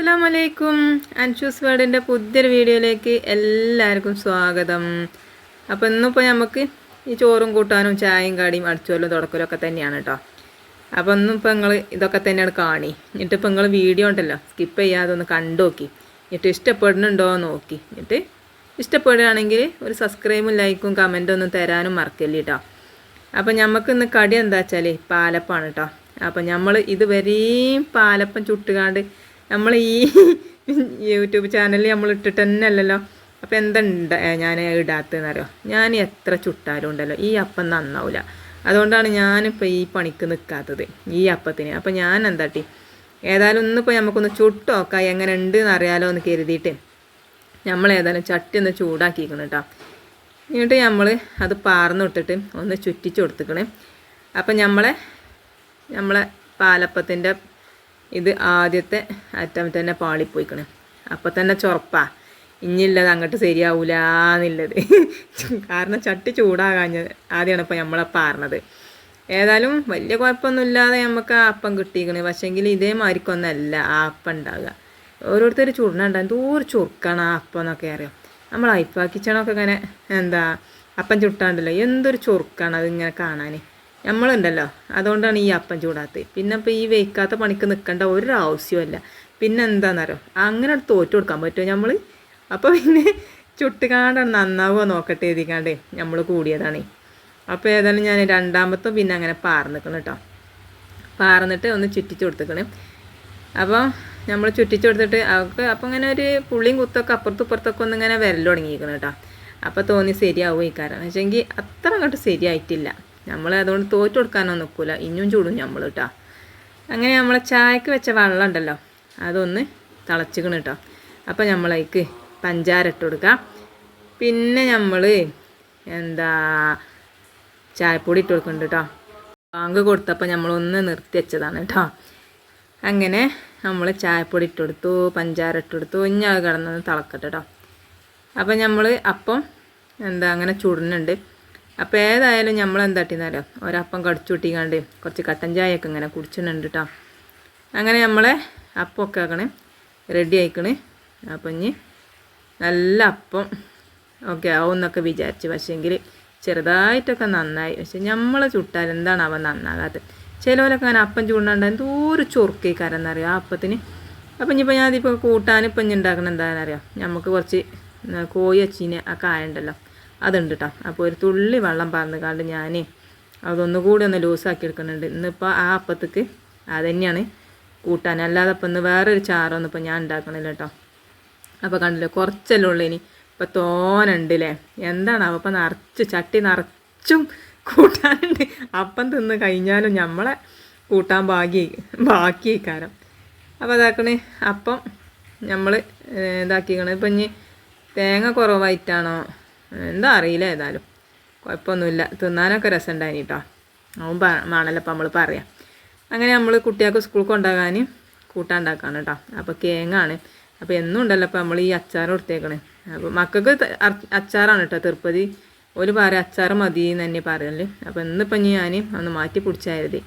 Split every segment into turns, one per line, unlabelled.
അസ്സാം വലൈക്കും അൻഷൂസ് വേർഡിന്റെ പുതിയൊരു വീഡിയോയിലേക്ക് എല്ലാവർക്കും സ്വാഗതം. അപ്പോൾ ഇന്നിപ്പോൾ നമുക്ക് ഈ ചോറും കൂട്ടാനും ചായയും കാടിയും അടിച്ചോലും തുടക്കലും ഒക്കെ തന്നെയാണ് കേട്ടോ അപ്പോൾ ഒന്നും ഇപ്പോൾ നിങ്ങൾ ഇതൊക്കെ തന്നെയാണ് കാണി. എന്നിട്ട് നിങ്ങൾ വീഡിയോ ഉണ്ടല്ലോ സ്കിപ്പ് ചെയ്യാതെ ഒന്ന് കണ്ടു നോക്കി. എന്നിട്ട് ഇഷ്ടപ്പെടുന്നുണ്ടോ എന്ന് നോക്കി. എന്നിട്ട് ഇഷ്ടപ്പെടുകയാണെങ്കിൽ ഒരു സബ്സ്ക്രൈബും ലൈക്കും കമന്റും ഒന്നും തരാനും മറക്കല്ലേ കേട്ടോ അപ്പം നമുക്ക് ഇന്ന് കടി എന്താ വെച്ചാൽ പാലപ്പാണ് കേട്ടോ അപ്പം നമ്മൾ ഇതുവരെയും പാലപ്പം ചുട്ടുകാണ്ട് നമ്മൾ ഈ യൂട്യൂബ് ചാനലിൽ നമ്മൾ ഇട്ടിട്ട് തന്നെ അല്ലല്ലോ അപ്പം എന്തുണ്ട് ഞാൻ ഇടാത്തതെന്നറിയോ ഞാൻ എത്ര ചുട്ടാലും ഉണ്ടല്ലോ. ഈ അപ്പം നന്നാവില്ല അതുകൊണ്ടാണ് ഞാനിപ്പോൾ ഈ പണിക്ക് നിൽക്കാത്തത് ഈ അപ്പത്തിന്. അപ്പം ഞാൻ എന്താട്ടി ഏതായാലും ഒന്നിപ്പോൾ നമുക്കൊന്ന് ചുട്ട് നോക്കാം എങ്ങനെ ഉണ്ട് എന്ന് അറിയാലോ എന്ന് കരുതിയിട്ട് നമ്മൾ ഏതായാലും ചട്ടി ഒന്ന് ചൂടാക്കിക്കണം കേട്ടോ. എന്നിട്ട് നമ്മൾ അത് പാർന്ന് ഇട്ടിട്ട് ഒന്ന് ചുറ്റിച്ച് കൊടുത്തിക്കണേ. അപ്പം നമ്മളെ നമ്മളെ പാലപ്പത്തിന്റെ ഇത് ആദ്യത്തെ അറ്റം തന്നെ പാളിപ്പോയിക്കണ്. അപ്പം തന്നെ ചൊറപ്പാ. ഇനിയുള്ളത് അങ്ങോട്ട് ശരിയാവൂല എന്നുള്ളത്. കാരണം ചട്ടി ചൂടാകാഞ്ഞത് ആദ്യമാണ് ഇപ്പോൾ നമ്മളെ പാർന്നത് ഏതായാലും വലിയ കുഴപ്പമൊന്നുമില്ലാതെ നമുക്ക് ആ അപ്പം കിട്ടിയിരിക്കണേ പക്ഷേങ്കിൽ ഇതേമാതിരിക്കൊന്നല്ല ആ അപ്പം ഉണ്ടാവുക. ഓരോരുത്തർ ചുടണുണ്ടാകും ദൂരെ ചുറുക്കാണ് ആ അപ്പം എന്നൊക്കെ അറിയാം. നമ്മൾ അയപ്പാക്കിച്ചണൊക്കെ ഇങ്ങനെ എന്താ അപ്പം ചുട്ടാണ്ടല്ലോ. എന്തൊരു ചുർക്കണം അത് ഇങ്ങനെ കാണാൻ നമ്മളുണ്ടല്ലോ. അതുകൊണ്ടാണ് ഈ അപ്പം ചൂടാത്തത്. പിന്നെ ഇപ്പോൾ ഈ വെയ്ക്കാത്ത പണിക്ക് നിൽക്കേണ്ട ഒരു ആവശ്യമില്ല പിന്നെ എന്താണെന്നറിയോ അങ്ങനെ തോറ്റു കൊടുക്കാൻ പറ്റുമോ നമ്മൾ അപ്പോൾ പിന്നെ ചുട്ടുകാണ്ട് നന്നാവുക നോക്കട്ടെ എഴുതിക്കാണ്ടേ നമ്മൾ കൂടിയതാണേ. അപ്പോൾ ഏതായാലും ഞാൻ രണ്ടാമത്തെ പിന്നെ അങ്ങനെ പാർന്നിക്കണം കേട്ടോ പാർന്നിട്ട് ഒന്ന് ചുറ്റിച്ചു കൊടുത്തേക്കണേ. അപ്പോൾ നമ്മൾ ചുറ്റിച്ചു കൊടുത്തിട്ട് അവർക്ക് അപ്പോൾ ഇങ്ങനെ ഒരു പുള്ളിയും കുത്തൊക്കെ അപ്പുറത്തും ഇപ്പുറത്തൊക്കെ ഒന്ന് ഇങ്ങനെ വിരൽ തുടങ്ങിയിരിക്കണം കേട്ടോ അപ്പോൾ തോന്നി ശരിയാവും ഈ കാരണം. വെച്ചെങ്കിൽ അത്ര അങ്ങോട്ട് ശരിയായിട്ടില്ല. നമ്മൾ അതുകൊണ്ട് തോറ്റ് കൊടുക്കാനൊന്നും നിൽക്കില്ല ഇനിയും ചൂടും നമ്മൾ കേട്ടോ അങ്ങനെ നമ്മൾ ചായക്ക് വെച്ച വെള്ളം ഉണ്ടല്ലോ. അതൊന്ന് തിളച്ചിക്കണം കേട്ടോ അപ്പോൾ നമ്മളതിക്ക് പഞ്ചാര ഇട്ട് കൊടുക്കാം. പിന്നെ നമ്മൾ എന്താ ചായപ്പൊടി ഇട്ട് കൊടുക്കുന്നുണ്ട് കേട്ടോ ബാങ്ക് കൊടുത്തപ്പോൾ നമ്മളൊന്ന് നിർത്തി വെച്ചതാണ് കേട്ടോ അങ്ങനെ നമ്മൾ ചായപ്പൊടി ഇട്ട് കൊടുത്തു പഞ്ചാര ഇട്ട് കൊടുത്തു. ഇനി അത് കിടന്നത് തിളക്കട്ടെ കേട്ടോ അപ്പം നമ്മൾ അപ്പം എന്താ അങ്ങനെ ചുടുന്നുണ്ട്. അപ്പോൾ ഏതായാലും നമ്മൾ എന്താട്ടിന്നറിയാം ഒരപ്പം കടിച്ചു കൂട്ടിക്കാണ്ട് കുറച്ച് കട്ടൻ ചായയൊക്കെ ഇങ്ങനെ കുടിച്ചിട്ടുണ്ട് കേട്ടോ അങ്ങനെ നമ്മളെ അപ്പമൊക്കെ ആക്കണേ റെഡി ആയിക്കണേ. അപ്പം ഇനി നല്ല അപ്പം. ഓക്കെ ആവും എന്നൊക്കെ വിചാരിച്ചു. പക്ഷേങ്കിൽ ചെറുതായിട്ടൊക്കെ നന്നായി. പക്ഷെ നമ്മൾ ചുട്ടാൽ എന്താണ് അവൻ നന്നാകാത്തത് ചിലവരൊക്കെ അങ്ങനെ അപ്പം ചൂടാണ്ട് എന്തോ ഒരു എന്നറിയാം ആ അപ്പത്തിന്? അപ്പം ഇനിയിപ്പോൾ ഞാനിപ്പോൾ കൂട്ടാൻ ഇപ്പം ഇനി ഉണ്ടാക്കണം എന്താണെന്നറിയാം? നമുക്ക് കുറച്ച് കോഴി അച്ചീനെ ആ കായ ഉണ്ടല്ലോ അതുണ്ട് കേട്ടോ അപ്പോൾ ഒരു തുള്ളി വെള്ളം പറന്ന് കാണ്ട് ഞാൻ അതൊന്നുകൂടി ഒന്ന് ലൂസാക്കി എടുക്കുന്നുണ്ട് ഇന്നിപ്പോൾ ആ അപ്പത്തേക്ക് അത് തന്നെയാണ് കൂട്ടാൻ. അല്ലാതെ ഇപ്പം ഇന്ന് വേറൊരു ചാറൊന്നും ഇപ്പം ഞാൻ ഉണ്ടാക്കണില്ല കേട്ടോ അപ്പോൾ കണ്ടില്ലേ കുറച്ചല്ലേ ഉള്ളൂ ഇനി. ഇപ്പം തോനുണ്ടല്ലേ? എന്താണ് അപ്പം നിറച്ച് ചട്ടി നിറച്ചും കൂട്ടാനുണ്ട്. അപ്പം തിന്ന് കഴിഞ്ഞാലും നമ്മളെ കൂട്ടാൻ ബാക്കി ബാക്കി കാരം അപ്പോൾ അതാക്കണേ അപ്പം നമ്മൾ ഇതാക്കിക്കണേ ഇപ്പം ഇനി തേങ്ങ കുറവായിട്ടാണോ എന്താ അറിയില്ല ഏതായാലും. കുഴപ്പമൊന്നുമില്ല. തിന്നാനൊക്കെ രസമുണ്ടായിന് കേട്ടോ അവൻ വേണമല്ലോ നമ്മൾ പറയാം. അങ്ങനെ നമ്മൾ കുട്ടികൾക്ക് സ്കൂളിൽ കൊണ്ടുപോകാൻ കൂട്ടാണ്ടാക്കാണ് കേട്ടോ അപ്പോൾ കേങ്ങാണ് അപ്പോൾ എന്നും ഉണ്ടല്ലോ അപ്പോൾ നമ്മൾ ഈ അച്ചാർ കൊടുത്തേക്കണ്. അപ്പോൾ മക്കൾക്ക് അച്ചാറാണ് കേട്ടോ തിരുപ്പതി ഒരു പാറ അച്ചാർ മതി എന്ന് തന്നെ പറയൽ. അപ്പോൾ ഇന്നിപ്പം ഞാൻ ഒന്ന് മാറ്റി പിടിച്ചായിരുതി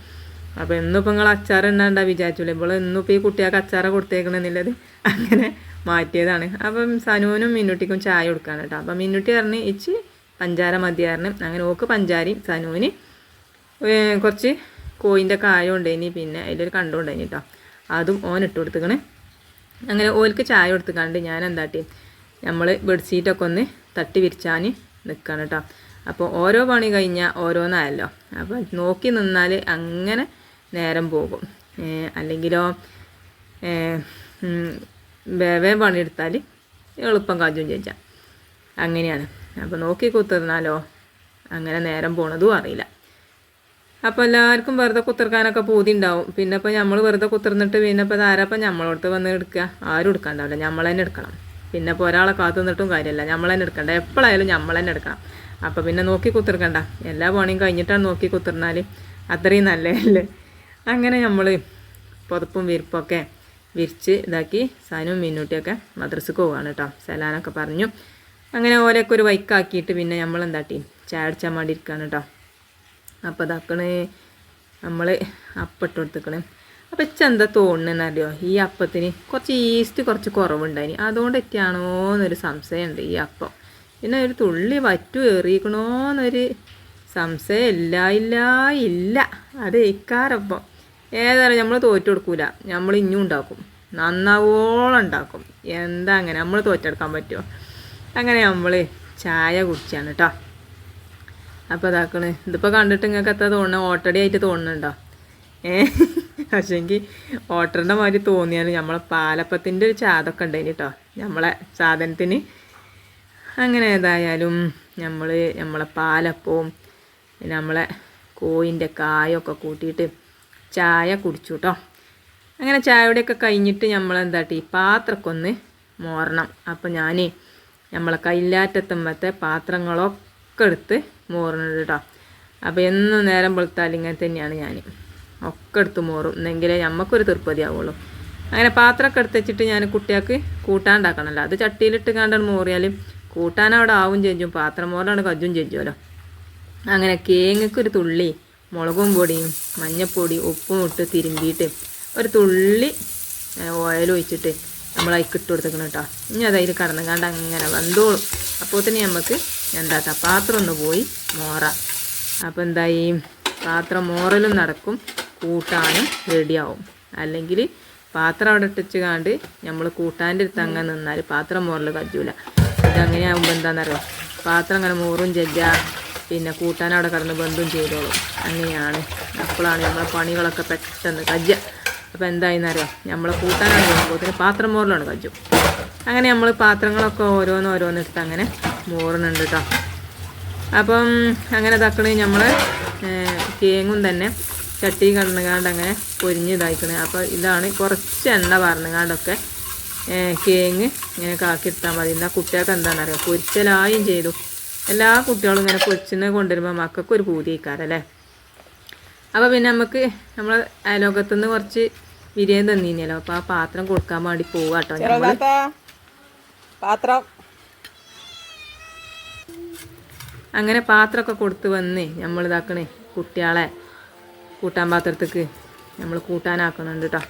അപ്പോൾ ഇന്നിപ്പോൾ നിങ്ങൾ അച്ചാർ ഉണ്ടാണ്ട വിചാരിച്ചില്ലേ ഇപ്പോൾ ഇന്നിപ്പോൾ ഈ കുട്ടികൾക്ക് അച്ചാറ് കൊടുത്തേക്കണമെന്നുള്ളത് അങ്ങനെ മാറ്റിയതാണ്. അപ്പം സനുവിനും മിന്നുട്ടിക്കും ചായ കൊടുക്കാൻ കേട്ടോ. അപ്പം മിന്നുട്ടി പറഞ്ഞ് ഇച്ചി പഞ്ചാര മതിയാറിന് അങ്ങനെ ഓക്ക് പഞ്ചാരി സനുവിന് കുറച്ച് കോയിന്റെ കായം ഉണ്ടായിനി പിന്നെ അതിലൊരു കണ്ടും ഉണ്ടായിനി കേട്ടോ അതും ഓൻ ഇട്ട് കൊടുത്തുക്കണേ. അങ്ങനെ ഓൽക്ക് ചായ കൊടുത്തുക്കാണ്ട് ഞാൻ എന്താട്ടി നമ്മൾ ബെഡ്ഷീറ്റൊക്കെ ഒന്ന് തട്ടി വിരിച്ചാൻ നിൽക്കണം കേട്ടോ അപ്പോൾ ഓരോ പണി കഴിഞ്ഞാൽ ഓരോന്നായല്ലോ. അപ്പോൾ നോക്കി നിന്നാൽ അങ്ങനെ നേരം പോകും. അല്ലെങ്കിലോ വേവേ പണിയെടുത്താൽ എളുപ്പം കാജും ചോദിച്ചാൽ അങ്ങനെയാണ്. അപ്പോൾ നോക്കി കുത്തിർന്നാലോ അങ്ങനെ നേരം പോണതും അറിയില്ല. അപ്പോൾ എല്ലാവർക്കും വെറുതെ കുത്തിർക്കാനൊക്കെ പൂതി ഉണ്ടാവും. പിന്നെ ഇപ്പോൾ നമ്മൾ വെറുതെ കുത്തിർന്നിട്ട് പിന്നെ ഇപ്പോൾ ആരാപ്പം നമ്മളോടത്ത് വന്ന് എടുക്കുക ആരും എടുക്കാണ്ടാവില്ല. നമ്മൾ തന്നെ എടുക്കണം. പിന്നെ ഇപ്പോൾ ഒരാളെ കാത്തു നിന്നിട്ടും കാര്യമില്ല നമ്മൾ തന്നെ എടുക്കണ്ട. എപ്പോഴായാലും നമ്മൾ തന്നെ എടുക്കണം. അപ്പോൾ പിന്നെ നോക്കി കുത്തിർക്കണ്ട. എല്ലാ പണിയും കഴിഞ്ഞിട്ടാണ് നോക്കി കുത്തിർന്നാൽ അത്രയും നല്ലതല്ലേ? അങ്ങനെ നമ്മൾ പുതപ്പും വിരിപ്പൊക്കെ വിരിച്ച് ഇതാക്കി സാനും മീനൂട്ടിയൊക്കെ മദ്രസക്ക് പോവാണ് കേട്ടോ സലാനൊക്കെ പറഞ്ഞു. അങ്ങനെ ഓലൊക്കെ ഒരു വൈക്കാക്കിയിട്ട് പിന്നെ നമ്മൾ എന്താട്ടി ചായ അടിച്ചാൻ വേണ്ടി ഇരിക്കുകയാണ് കേട്ടോ അപ്പോൾ ഇതാക്കണേ നമ്മൾ അപ്പിട്ട് കൊടുത്തേക്കണേ അപ്പം ഇച്ചെന്താ തോന്നുന്നറിയോ? ഈ അപ്പത്തിന് കുറച്ച് ഈസ്റ്റ് കുറച്ച് കുറവുണ്ടായിന്. അതുകൊണ്ട് എത്തിയാണോന്നൊരു സംശയമുണ്ട് ഈ അപ്പം. പിന്നെ ഒരു തുള്ളി വറ്റു ഏറിയിക്കണോന്നൊരു സംശയം ഇല്ല ഇല്ല ഇല്ല. അത് ഇക്കാരപ്പം ഏതായാലും നമ്മൾ തോറ്റു കൊടുക്കൂല. നമ്മൾ ഇനിയും ഉണ്ടാക്കും. നന്നാവോളം ഉണ്ടാക്കും. എന്താ അങ്ങനെ? നമ്മൾ തോറ്റെടുക്കാൻ പറ്റുമോ അങ്ങനെ നമ്മൾ ചായ കുടിച്ചാണ് കേട്ടോ അപ്പോൾ ഇതാക്കണ്. ഇതിപ്പോൾ കണ്ടിട്ട് നിങ്ങൾക്ക് എത്ര തോന്നണം ഓട്ടടി ആയിട്ട് തോന്നുന്നുണ്ടോ? ഏ? പക്ഷേങ്കിൽ ഓട്ടറിന്റെ മാതിരി തോന്നിയാൽ നമ്മളെ പാലപ്പത്തിന്റെ ഒരു ചാതൊക്കെ ഉണ്ടായിന് കേട്ടോ നമ്മളെ സാധനത്തിന്. അങ്ങനെ ഏതായാലും നമ്മൾ നമ്മളെ പാലപ്പവും നമ്മളെ കോയിന്റെ കായൊക്കെ കൂട്ടിയിട്ട് ചായ കുടിച്ചു കേട്ടോ അങ്ങനെ ചായയുടെയൊക്കെ കഴിഞ്ഞിട്ട് നമ്മൾ എന്താട്ടി പാത്രക്കൊന്ന് മോറണം. അപ്പം ഞാൻ നമ്മളെ കയ്യിലാറ്റത്തുമ്പത്തെ പാത്രങ്ങളൊക്കെ എടുത്ത് മോറണത് കേട്ടോ അപ്പോൾ എന്നും നേരം വെളുത്താൽ ഇങ്ങനെ തന്നെയാണ് ഞാൻ ഒക്കെ എടുത്ത് മോറും. എന്നെങ്കിലേ നമുക്കൊരു തൃപ്പതി ആവുള്ളൂ അങ്ങനെ പാത്രമൊക്കെ എടുത്ത് വെച്ചിട്ട് ഞാൻ കുട്ടികൾക്ക് കൂട്ടാണ്ടാക്കണമല്ലോ അത് ചട്ടിയിലിട്ട് കണ്ടാണ് മോറിയാൽ കൂട്ടാൻ അവിടെ ആവും ചെഞ്ചും. പാത്രം മോറാണ് കജ്ജും ചെഞ്ചുമല്ലോ അങ്ങനെ കേങ്ങക്കൊരു തുള്ളി മുളകും പൊടിയും മഞ്ഞപ്പൊടി ഉപ്പും ഇട്ട് തിരുമ്പിയിട്ട് ഒരു തുള്ളി ഓയിൽ ഒഴിച്ചിട്ട് നമ്മൾ അതിൽ ഇട്ട് കൊടുത്തേക്കണം കേട്ടോ ഇനി അത് അതിൽ കടന്നുകാണ്ട് അങ്ങനെ വന്നോളും അപ്പോൾ തന്നെ നമുക്ക് എന്താക്കാം പാത്രം ഒന്ന് പോയി മോറാം. അപ്പോൾ എന്തായി? പാത്രം മോറലും നടക്കും കൂട്ടാനും റെഡിയാവും. അല്ലെങ്കിൽ പാത്രം അവിടെ ഇട്ടിച്ച് കാണ്ട് നമ്മൾ കൂട്ടാന്റെ അടുത്ത് അങ്ങനെ നിന്നാൽ പാത്രം മോറൽ കജ്ജൂല. ഇതങ്ങനെ ആകുമ്പോൾ എന്താണെന്നറിയോ പാത്രം അങ്ങനെ മോറും ജജ്ജ പിന്നെ കൂട്ടാൻ അവിടെ കിടന്ന് ബന്ധം ചെയ്തോളും. അങ്ങനെയാണ്. അപ്പോഴാണ് നമ്മളെ പണികളൊക്കെ പെട്ടെന്ന് കജ്ജ. അപ്പോൾ എന്തായിന്നറിയോ? നമ്മളെ കൂട്ടാനാണ് പോകുമ്പോൾ പാത്രം മോറിലാണ് കജ്ജു. അങ്ങനെ നമ്മൾ പാത്രങ്ങളൊക്കെ ഓരോന്ന് ഓരോന്നെടുത്ത് അങ്ങനെ മോറുന്നുണ്ട് കേട്ടോ അപ്പം അങ്ങനെ തക്കണി നമ്മൾ കേങ്ങും തന്നെ ചട്ടി കണ്ണുകാണ്ട് അങ്ങനെ പൊരിഞ്ഞ് ഇതായിക്കണേ അപ്പോൾ ഇതാണ് കുറച്ച് എണ്ണ പറഞ്ഞുകാണ്ടൊക്കെ കേങ്ങ് ഇങ്ങനെ കാക്കിയെടുത്താൽ മതി. എന്നാൽ കുട്ടികൾക്ക് എന്താണെന്നറിയാം? പൊരിച്ചലായും ചെയ്തു. എല്ലാ കുട്ടികളും ഇങ്ങനെ കൊച്ചിനെ കൊണ്ടുവരുമ്പോൾ മക്കൾക്ക് ഒരു പൂതിയേക്കാരല്ലേ? അപ്പോൾ പിന്നെ നമുക്ക് നമ്മൾ അയലോകത്തുനിന്ന് കുറച്ച് ബിരിയാണി തന്നീനല്ലോ. അപ്പോൾ ആ പാത്രം കൊടുക്കാൻ വേണ്ടി പോവുക കേട്ടോ
പാത്രം.
അങ്ങനെ പാത്രമൊക്കെ കൊടുത്ത് വന്ന് നമ്മൾ ഇതാക്കണേ കുട്ടികളെ കൂട്ടാൻ പാത്രത്തേക്ക്. നമ്മൾ കൂട്ടാനാക്കുന്നുണ്ട് കേട്ടോ.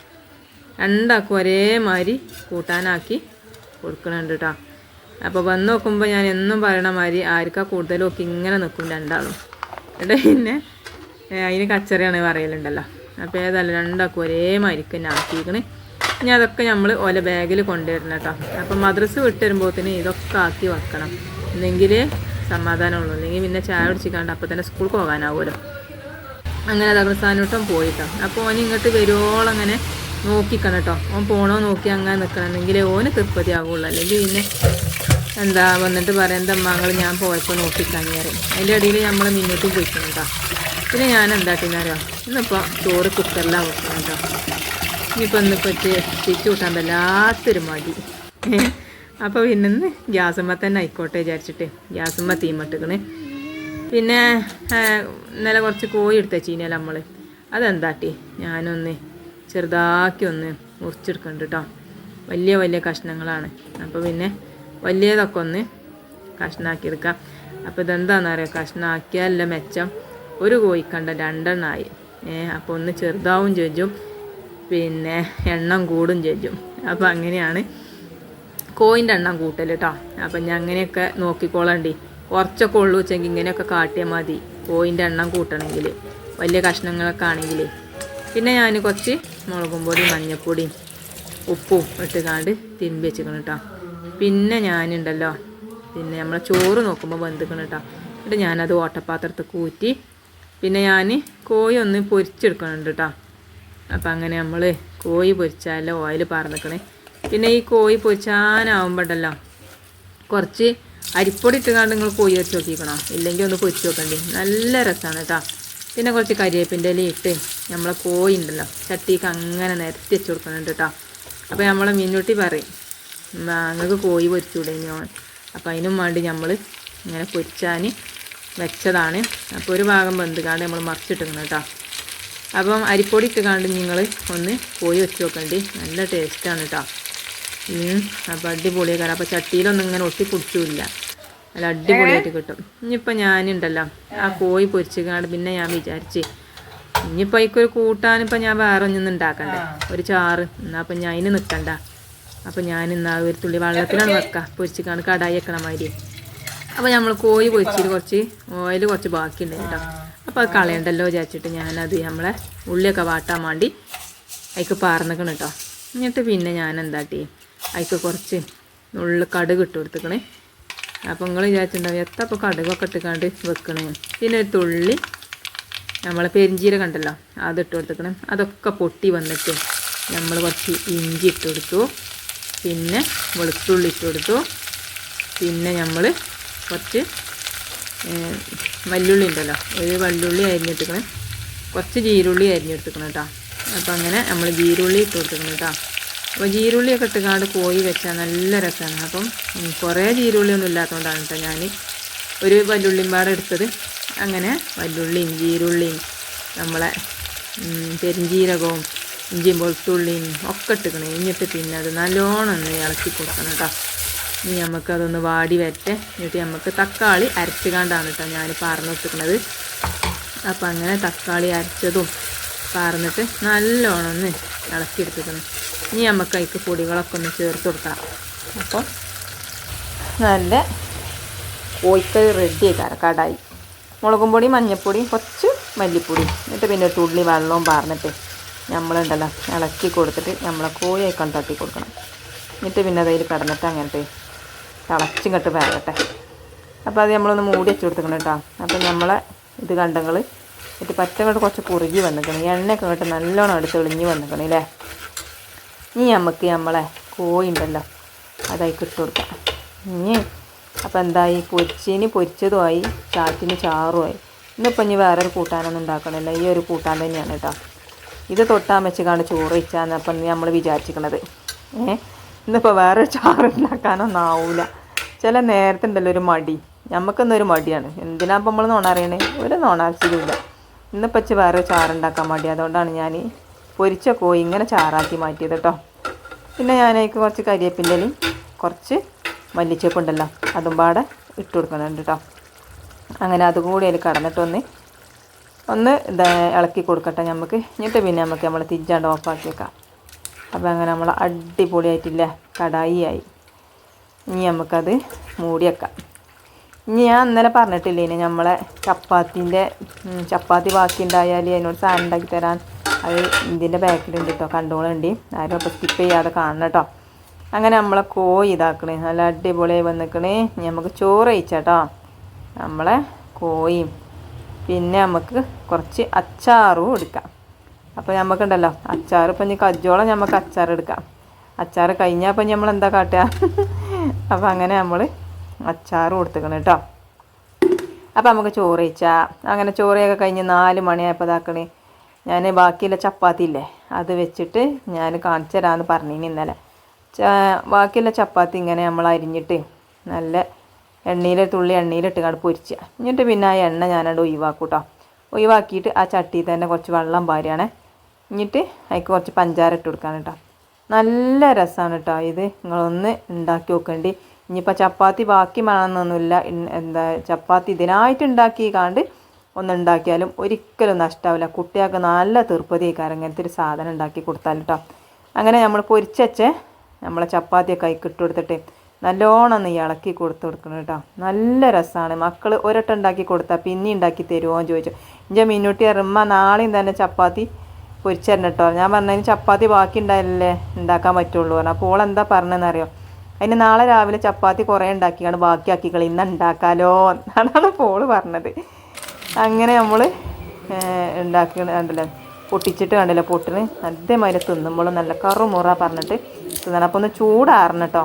രണ്ടാക്കും ഒരേമാതിരി കൂട്ടാനാക്കി കൊടുക്കണുണ്ട് കേട്ടോ. അപ്പോൾ വന്ന് നോക്കുമ്പോൾ ഞാൻ എന്നും പറയണ മാതിരി ആർക്കാ കൂടുതലും ഒക്കെ ഇങ്ങനെ നിൽക്കും രണ്ടാളും. എന്നിട്ട് പിന്നെ അതിന് കച്ചറയാണ് പറയലുണ്ടല്ലോ. അപ്പോൾ ഏതല്ല രണ്ടാക്കും ഒരേമാതിരിക്ക് തന്നെ ആക്കിയിരിക്കണ്. ഇനി അതൊക്കെ നമ്മൾ ഓല ബാഗിൽ കൊണ്ടുവരണം കേട്ടോ അപ്പോൾ മദ്രസ് വിട്ട് വരുമ്പോഴത്തേന് ഇതൊക്കെ ആക്കി വെക്കണം. എന്നെങ്കിലേ സമാധാനമുള്ളൂ. അല്ലെങ്കിൽ പിന്നെ ചായ കുടിച്ചിക്കാണ്ട് അപ്പോൾ തന്നെ സ്കൂൾക്ക് പോകാനാവുമല്ലോ അങ്ങനെ ദർസാനോട്ടം പോയിട്ടോ അപ്പോൾ ഓൻ ഇങ്ങോട്ട് വരുവോളം അങ്ങനെ നോക്കിക്കണം കേട്ടോ ഓൻ പോണോ നോക്കി അങ്ങനെ നിൽക്കണം എന്നെങ്കിലേ ഓന് തൃപ്തി ആവുള്ളൂ അല്ലെങ്കിൽ പിന്നെ എന്താ വന്നിട്ട് പറയുന്നത് മകൾ ഞാൻ പോയപ്പോൾ നോക്കിക്കാൻ കയറും അതിന്റെ ഇടയിൽ നമ്മൾ മുന്നോട്ട് പോയിക്കണം കേട്ടോ പിന്നെ ഞാൻ എന്താട്ടിന്നറിയോ ഇന്നിപ്പോൾ ചോറ് കുക്കറിലാണ് വെക്കണം കേട്ടോ ഇനിയിപ്പോൾ ഒന്ന് പറ്റി തിരിച്ചു കൂട്ടാൻ വല്ലാത്തൊരു മടി. അപ്പോൾ പിന്നെ ഇന്ന് ഗ്യാസുമ്മ തന്നെ ആയിക്കോട്ടെ വിചാരിച്ചിട്ട്. ഗ്യാസുമ്മ തീമട്ടിക്കണേ പിന്നെ ഇന്നലെ കുറച്ച് കോഴി എടുത്ത ചീനല്ല നമ്മൾ അതെന്താട്ടി ഞാനൊന്ന് ചെറുതാക്കി ഒന്ന് മുറിച്ചെടുക്കുന്നുണ്ട് കേട്ടോ വലിയ വലിയ കഷ്ണങ്ങളാണ്. അപ്പോൾ പിന്നെ വലിയതൊക്കെ ഒന്ന് കഷ്ണാക്കി എടുക്കാം ഇതെന്താണെന്ന് അറിയാം കഷ്ണാക്കിയാലല്ല മെച്ചം. ഒരു കോഴിക്കണ്ട രണ്ടെണ്ണമായി അപ്പോൾ ഒന്ന് ചെറുതാവും ചെയ്യും. പിന്നെ എണ്ണം കൂടും ചെയ്യും. അപ്പോൾ അങ്ങനെയാണ് കോയിന്റെ എണ്ണം കൂട്ടൽ കേട്ടോ അപ്പം ഞാൻ അങ്ങനെയൊക്കെ നോക്കിക്കോളണ്ടി. കുറച്ചൊക്കെ ഉള്ളൂ വെച്ചെങ്കിൽ ഇങ്ങനെയൊക്കെ കാട്ടിയാൽ മതി. കോയിന്റെ എണ്ണം കൂട്ടണമെങ്കിൽ. വലിയ കഷ്ണങ്ങളൊക്കെ ആണെങ്കിൽ. പിന്നെ ഞാൻ കുറച്ച് മുളകും പൊടി മഞ്ഞൾപ്പൊടിയും ഉപ്പും ഇട്ടുകാണ്ട് തിരുമ്പി വെച്ചിക്കണം കേട്ടോ പിന്നെ ഞാനുണ്ടല്ലോ. പിന്നെ നമ്മൾ ചോറ് നോക്കുമ്പോൾ വെന്തിക്കണം കേട്ടോ എന്നിട്ട് ഞാനത് ഓട്ടപ്പാത്രത്തിൽ കൂറ്റി പിന്നെ ഞാൻ കോഴി ഒന്ന് പൊരിച്ചെടുക്കണുണ്ട് കേട്ടോ അപ്പം അങ്ങനെ നമ്മൾ കോഴി പൊരിച്ചാൽ ഓയിൽ പറന്നിക്കണേ പിന്നെ ഈ കോഴി പൊരിച്ചാനാവുമ്പോണ്ടല്ലോ കുറച്ച് അരിപ്പൊടി ഇട്ടുകൊണ്ട് നിങ്ങൾ കോഴി വെച്ച് നോക്കിക്കണോ? ഇല്ലെങ്കിൽ ഒന്ന് പൊരിച്ച് നോക്കണ്ടി. നല്ല രസമാണ് കേട്ടോ പിന്നെ കുറച്ച് കരിവേപ്പിന്റെ ഇല ഇട്ട് നമ്മളെ കോഴി ഉണ്ടല്ലോ ചട്ടിക്ക് അങ്ങനെ നിരത്തി വെച്ച് കൊടുക്കുന്നുണ്ട് കേട്ടോ അപ്പോൾ നമ്മളെ മീൻകുട്ടി പറയും ഞങ്ങൾക്ക് കോഴി പൊരിച്ചൂടെ ഞാൻ അപ്പം അതിനും വേണ്ടി നമ്മൾ ഇങ്ങനെ പൊരിച്ചാൻ വെച്ചതാണ്. അപ്പോൾ ഒരു ഭാഗം വെന്തുകാണ്ട് നമ്മൾ മറിച്ചിട്ടിരുന്നു കേട്ടോ അപ്പം അരിപ്പൊടി ഇട്ടുകാണ്ട് നിങ്ങൾ ഒന്ന് കോഴി വെച്ച് നോക്കണ്ടി. നല്ല ടേസ്റ്റാണ് കേട്ടോ അപ്പോൾ അടിപൊളിയായി അപ്പോൾ ചട്ടിയിലൊന്നും ഇങ്ങനെ ഒട്ടി കുടിച്ചില്ല. നല്ല അടിപൊളിയായിട്ട് കിട്ടും. ഇനിയിപ്പോൾ ഞാനുണ്ടല്ലോ ആ കോഴി പൊരിച്ചുകാണ്ട് പിന്നെ ഞാൻ വിചാരിച്ച് ഇനിയിപ്പോൾ അതിക്കൊരു കൂട്ടാനിപ്പോൾ ഞാൻ വേറെ ഒന്നും ഉണ്ടാക്കണ്ടേ? ഒരു ചാറ്. എന്നാൽ അപ്പം ഞാൻ അതിന് നിൽക്കണ്ട അപ്പം ഞാൻ ആ ഒരു തുള്ളി വെള്ളത്തിലാണ് വെക്കുക പൊരിച്ചിക്കാണ് കടായി വെക്കണ മാതിരി. അപ്പോൾ നമ്മൾ കോഴി പൊരിച്ചിട്ട് കുറച്ച് ഓയിൽ കുറച്ച് ബാക്കിയുണ്ട് കേട്ടോ. അപ്പോൾ അത് കളയണ്ടല്ലോ വിചാരിച്ചിട്ട് ഞാനത് നമ്മളെ ഉള്ളിയൊക്കെ വാട്ടാൻ വേണ്ടി അതിക്ക് പാർന്നിക്കണം കേട്ടോ. എന്നിട്ട് പിന്നെ ഞാൻ എന്താട്ടി അതിക്ക് കുറച്ച് ഉള്ളു കടുക് ഇട്ട് കൊടുത്തുക്കണേ. അപ്പോൾ നിങ്ങൾ വിചാരിച്ചിട്ടുണ്ടാവും എത്ര ഇപ്പോൾ കടുകൊക്കെ ഇട്ടുകാണ്ട് വെക്കണേ. പിന്നെ ഒരു തുള്ളി നമ്മളെ പെരിഞ്ചീര കണ്ടല്ലോ? അതിട്ട് കൊടുത്തിക്കണം. അതൊക്കെ പൊട്ടി വന്നിട്ട് നമ്മൾ കുറച്ച് ഇഞ്ചി ഇട്ട് കൊടുത്തു. പിന്നെ വെളുത്തുള്ളി ഇട്ട് കൊടുത്തു. പിന്നെ നമ്മൾ കുറച്ച് വല്ലുള്ളി ഉണ്ടല്ലോ. ഒരു വല്ലുള്ളി അരിഞ്ഞെടുക്കണം കുറച്ച് ജീരുള്ളി അരിഞ്ഞെടുക്കണം കേട്ടോ അപ്പോൾ അങ്ങനെ നമ്മൾ ജീരുള്ളി ഇട്ട് കൊടുക്കണം കേട്ടോ അപ്പോൾ ജീരുള്ളിയൊക്കെ ഇട്ടുകാണ്ട് കോഴി വെച്ചാൽ നല്ല രസമാണ് അപ്പം കുറേ ജീരുള്ളിയൊന്നും ഇല്ലാത്തതുകൊണ്ടാണ് കേട്ടോ ഞാൻ ഒരു വല്ലുള്ളിയും പാടെ എടുത്തത്. അങ്ങനെ വല്ലുള്ളിയും ജീരുള്ളിയും നമ്മളെ പെരിഞ്ജീരകവും ഇഞ്ചിയും വെളുത്തുള്ളിയും ഒക്കെ ഇട്ടിക്കണം. എന്നിട്ട് പിന്നെ അത് നല്ലോണം ഒന്ന് ഇളക്കി കൊടുക്കണം കേട്ടോ. ഇനി നമുക്കതൊന്ന് വാടി വരട്ടെ. എന്നിട്ട് നമുക്ക് തക്കാളി അരച്ചുകാണ്ടാണ് കേട്ടോ ഞാൻ പാർന്ന് വെച്ചിരിക്കണത് അപ്പം അങ്ങനെ തക്കാളി അരച്ചതും പാർന്നിട്ട് നല്ലോണം ഒന്ന് ഇളക്കി എടുത്തിട്ടുണ്ട് ഇനി നമുക്ക് അതിക്ക് പൊടികളൊക്കെ ഒന്ന് ചേർത്ത് കൊടുക്കാം അപ്പോൾ നല്ല കോഴിക്കറി റെഡി ആയിക്കാരം കടായി. മുളകും പൊടി മഞ്ഞൾപ്പൊടി കുറച്ച് മല്ലിപ്പൊടി എന്നിട്ട് പിന്നെ തുള്ളി വെള്ളവും പാർന്നിട്ട് നമ്മളുണ്ടല്ലോ ഇളക്കി കൊടുത്തിട്ട് നമ്മളെ കോഴിയൊക്കെ തട്ടി കൊടുക്കണം. എന്നിട്ട് പിന്നെ അതിൽ കിടന്നിട്ട് അങ്ങനത്തെ തിളച്ചും കെട്ട് വേകട്ടെ അപ്പോൾ അത് നമ്മളൊന്ന് മൂടി വെച്ച് കൊടുത്തിക്കണം കേട്ടോ. അപ്പോൾ നമ്മളെ ഇത് കണ്ടങ്ങൾ എന്നിട്ട് പച്ചങ്ങോട്ട് കുറച്ച് കുറുകി വന്നിക്കണം എണ്ണയൊക്കെ ഇങ്ങോട്ട് നല്ലോണം എടുത്ത് ഒളിഞ്ഞ് വന്നിക്കണം അല്ലേ ഇനി നമുക്ക് നമ്മളെ കോഴി ഉണ്ടല്ലോ അതായി ഇട്ട് കൊടുക്കാം. ഇനി അപ്പോൾ എന്തായി? പൊരിച്ചിന് പൊരിച്ചതുമായി ചാറ്റിന് ചാറുമായി ഇന്നിപ്പോൾ ഇനി വേറൊരു കൂട്ടാനൊന്നും ഉണ്ടാക്കണില്ല. ഈ ഒരു കൂട്ടാൻ തന്നെയാണ് കേട്ടോ. ഇത് തൊട്ടാൻ വെച്ച് കാണും ചോറ് വെച്ചാന്ന് അപ്പം നമ്മൾ വിചാരിച്ചിരിക്കണത് ഏ? ഇന്നിപ്പോൾ വേറെ ചാറ് ഉണ്ടാക്കാനൊന്നും ആവില്ല ചില നേരത്തെ ഉണ്ടല്ലോ ഒരു മടി. നമുക്കെന്നൊരു മടിയാണ്. എന്തിനാ അപ്പം നമ്മൾ നോണ അറിയണേ? ഒരു നോണാച്ചില്ല ഇന്നിപ്പച്ച് വേറെ ചാറുണ്ടാക്കാൻ മടി. അതുകൊണ്ടാണ് ഞാൻ പൊരിച്ച കോഴി ഇങ്ങനെ ചാറാക്കി മാറ്റിയത് കേട്ടോ പിന്നെ ഞാനേക്ക് കുറച്ച് കരിയപ്പിന്നലി കുറച്ച് മല്ലിച്ചപ്പുണ്ടല്ലോ. അതും പാടെ ഇട്ട് കൊടുക്കുന്നുണ്ട് കേട്ടോ അങ്ങനെ അതുകൂടി അതിൽ കടന്നിട്ടൊന്ന് ഒന്ന് ഇളക്കി കൊടുക്കട്ടെ നമുക്ക് എന്നിട്ട് പിന്നെ നമുക്ക് നമ്മൾ തിരിച്ചാണ്ട് ഓഫാക്കി വെക്കാം അപ്പോൾ അങ്ങനെ നമ്മൾ അടിപൊളിയായിട്ടില്ല? കടായി ആയി ഇനി നമുക്കത് മൂടി വെക്കാം ഇനി ഞാൻ ഇന്നലെ പറഞ്ഞിട്ടില്ലേ നമ്മളെ ചപ്പാത്തിന്റെ ചപ്പാത്തി ബാക്കി ഉണ്ടായാൽ അതിനോട് സാധനം ഉണ്ടാക്കി തരാൻ. അത് ഇതിന്റെ ബാക്കിലുണ്ട് കേട്ടോ കണ്ടോളുണ്ട് ആരും അപ്പോൾ സ്കിപ്പ് ചെയ്യാതെ കാണണം കേട്ടോ അങ്ങനെ നമ്മളെ കോഴി ഇതാക്കണേ. നല്ല അടിപൊളിയായി വന്നിക്കണേ. നമുക്ക് ചോറ് കഴിച്ചാട്ടോ നമ്മളെ കോഴിയും പിന്നെ നമുക്ക് കുറച്ച് അച്ചാറും എടുക്കാം. അപ്പോൾ നമുക്കുണ്ടല്ലോ അച്ചാർ ഇപ്പം ഇനി കജ്ജോളം നമുക്ക് അച്ചാർ എടുക്കാം. അച്ചാർ കഴിഞ്ഞാൽ ഇപ്പം നമ്മൾ എന്താ കാട്ടുക അപ്പോൾ അങ്ങനെ നമ്മൾ അച്ചാർ കൊടുത്തേക്കണം കേട്ടോ അപ്പോൾ നമുക്ക് ചോറ് കഴിച്ചാൽ അങ്ങനെ ചോറയൊക്കെ കഴിഞ്ഞ് നാല് മണിയായപ്പോൾ ഇതാക്കണേ ഞാൻ ബാക്കിയുള്ള ചപ്പാത്തി ഇല്ലേ അത് വെച്ചിട്ട് ഞാൻ കാണിച്ചു തരാമെന്ന് പറഞ്ഞിന് ഇന്നലെ. ബാക്കിയുള്ള ചപ്പാത്തി ഇങ്ങനെ നമ്മൾ അരിഞ്ഞിട്ട് നല്ല എണ്ണയിൽ തുള്ളി എണ്ണയിലിട്ട് കണ്ട് പൊരിച്ച. എന്നിട്ട് പിന്നെ ആ എണ്ണ ഞാനവിടെ ഒഴിവാക്കും കേട്ടോ ഒഴിവാക്കിയിട്ട് ആ ചട്ടിയിൽ തന്നെ കുറച്ച് വെള്ളം പാരുകയാണേ എന്നിട്ട് അതിക്ക് കുറച്ച് പഞ്ചാര ഇട്ട് കൊടുക്കാൻ കേട്ടോ. നല്ല രസമാണ് കേട്ടോ ഇത്. നിങ്ങളൊന്ന് ഉണ്ടാക്കി നോക്കേണ്ടി. ഇനിയിപ്പോൾ ചപ്പാത്തി ബാക്കി വേണമെന്നൊന്നുമില്ല. എന്താ ചപ്പാത്തി ഇതിനായിട്ട് ഉണ്ടാക്കി കാണ്ട് ഒന്ന് ഉണ്ടാക്കിയാലും ഒരിക്കലും നഷ്ടാവില്ല. കുട്ടികൾക്ക് നല്ല തീർപ്പതിയേക്കാരം ഇങ്ങനത്തെ ഒരു സാധനം ഉണ്ടാക്കി കൊടുത്താൽ കേട്ടോ അങ്ങനെ നമ്മൾ പൊരിച്ചച്ച് നമ്മളെ ചപ്പാത്തിയൊക്കെ അതിൽ ഇട്ട് കൊടുത്തിട്ട് നല്ലോണം ഒന്ന് ഇളക്കി കൊടുത്തു കൊടുക്കണം കേട്ടോ. നല്ല രസമാണ് മക്കൾ ഒരട്ടം ഉണ്ടാക്കി കൊടുത്താൽ പിന്നെ ഉണ്ടാക്കി തരുമോ എന്ന് ചോദിച്ചു. എന്റെ മിന്നൂട്ടി ഇറമ്മ നാളെയും തന്നെ ചപ്പാത്തി പൊരിച്ചരണം കേട്ടോ ഞാൻ പറഞ്ഞതിന് ചപ്പാത്തി ബാക്കി ഉണ്ടായില്ലേ ഉണ്ടാക്കാൻ പറ്റുള്ളൂ. പറഞ്ഞു. അപ്പോൾ എന്താ പറഞ്ഞതെന്നറിയോ അതിന് നാളെ രാവിലെ ചപ്പാത്തി കുറേ ഉണ്ടാക്കിയാണ് ബാക്കിയാക്കിക്കളി ഇന്ന് ഉണ്ടാക്കാലോ. എന്നാണ് പോൾ പറഞ്ഞത്. അങ്ങനെ നമ്മൾ ഉണ്ടാക്കി കണ്ടല്ലോ? പൊട്ടിച്ചിട്ട് കണ്ടില്ല? പൊട്ടിന്. അതേമാതിരി തിന്നുമ്പോൾ നല്ല കറുമുറ പറഞ്ഞിട്ട് തിന്നണം. അപ്പോൾ ഒന്ന് ചൂടാറണം കേട്ടോ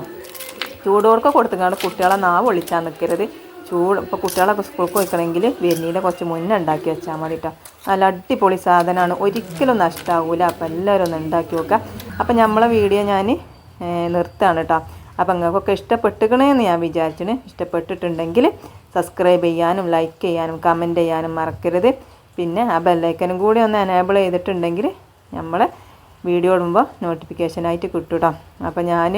ചൂടോടൊക്കെ കൊടുത്തുകൊണ്ട് കുട്ടികളെ നാവ് ഒളിച്ചാൽ നിൽക്കരുത് ചൂട് ഇപ്പോൾ കുട്ടികളൊക്കെ സ്കൂൾക്ക് പോയിക്കണമെങ്കിൽ വെണ്ണീടെ കുറച്ച് മുന്നേ ഉണ്ടാക്കി വെച്ചാൽ മതി കേട്ടോ നല്ല അടിപൊളി സാധനമാണ് ഒരിക്കലും നഷ്ടമാവില്ല അപ്പോൾ എല്ലാവരും ഒന്ന് ഉണ്ടാക്കി നോക്കുക അപ്പം നമ്മളെ വീഡിയോ ഞാൻ നിർത്തുകയാണ് കേട്ടോ അപ്പം നിങ്ങൾക്കൊക്കെ ഇഷ്ടപ്പെട്ടുകണേന്ന് ഞാൻ വിചാരിച്ചിന്. ഇഷ്ടപ്പെട്ടിട്ടുണ്ടെങ്കിൽ സബ്സ്ക്രൈബ് ചെയ്യാനും ലൈക്ക് ചെയ്യാനും കമന്റ് ചെയ്യാനും മറക്കരുത്. പിന്നെ ആ ബെല്ലൈക്കനും കൂടി ഒന്ന് എനേബിൾ ചെയ്തിട്ടുണ്ടെങ്കിൽ നമ്മളെ വീഡിയോ ഇടുമ്പോൾ നോട്ടിഫിക്കേഷനായിട്ട് കിട്ടും കേട്ടോ അപ്പോൾ ഞാൻ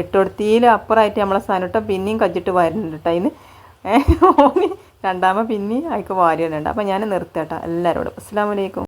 ഇട്ടുകൊടുത്തിയിൽ അപ്പുറമായിട്ട് നമ്മളെ സാധനം പിന്നെയും കജ്ജിട്ട് വരുന്നുണ്ട് കേട്ടോ അതിന് രണ്ടാമത് പിന്നെയും അയക്ക് വാരിയുണ്ട് അപ്പോൾ ഞാൻ നിർത്തട്ടോ. എല്ലാവരോടും അസ്സാം വലൈക്കും